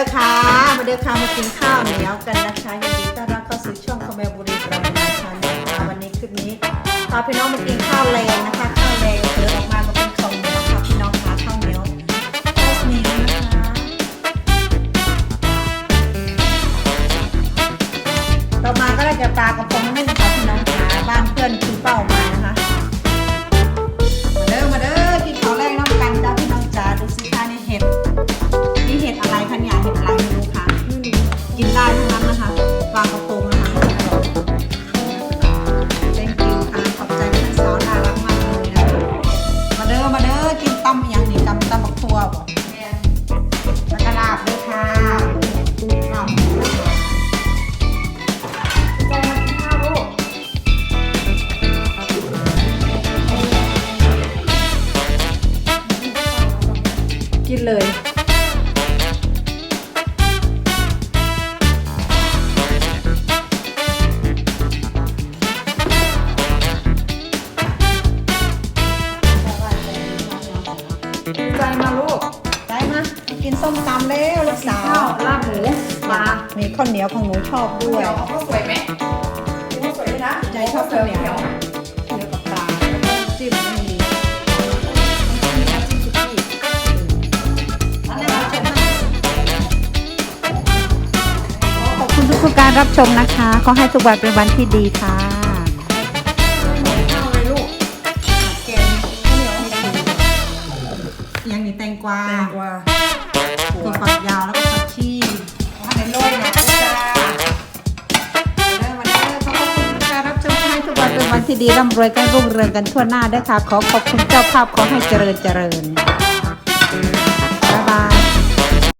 ด้อค่ะ มาเด้อค่ะมากินข้าวเหนียวกันนะคะยินดีต้อนรับเข้าสู่ช่องคอมเมบุรีประมาณชันนะคะวันนี้คลิปนี้พาพี่น้องมากินข้าวแรงนะคะ ข้าวแรงเจอออกมามาเป็นทรงนะคะพี่น้องคะข้าวเหนียวข้าวเหนียวนะคะต่อมาก็ได้จะปลากระพงนึ่งค่ะ ต้มยังนี่กับตั้มบักตัวบ่แล้ก็ลาด้วยค่ะลาบกินเลย ส้มตำแล้วลูกสาวข้าวลาบหมูปลามีข้าวเหนียวของหนูชอบด้วย เดี๋ยวเอาข้าวสวยไหมกินข้าวสวยด้วยนะใจชอบข้าวเหนียวเดี๋ยวข้าวเหนียวกับปลาแล้วก็จิ้มให้ดีมีน้ำจิ้มสุกี้อันนั้นเราจะมาขอบคุณทุกๆการรับชมนะคะ ขอให้ทุกวันเป็นวันที่ดีค่ะ ยังมีแตงกวาแตงกวามีฝักยาวแล้วก็ผักชีอันนี้โรยนะจ้าแล้ววันนี้ขอบคุณการรับชมขอให้ทุกวันเป็นวันที่ดีร่ำรวยกันรุ่งเรืองกันทั่วหน้าด้วยค่ะ ขอขอบคุณเจ้าภาพขอให้เจริญเจริญ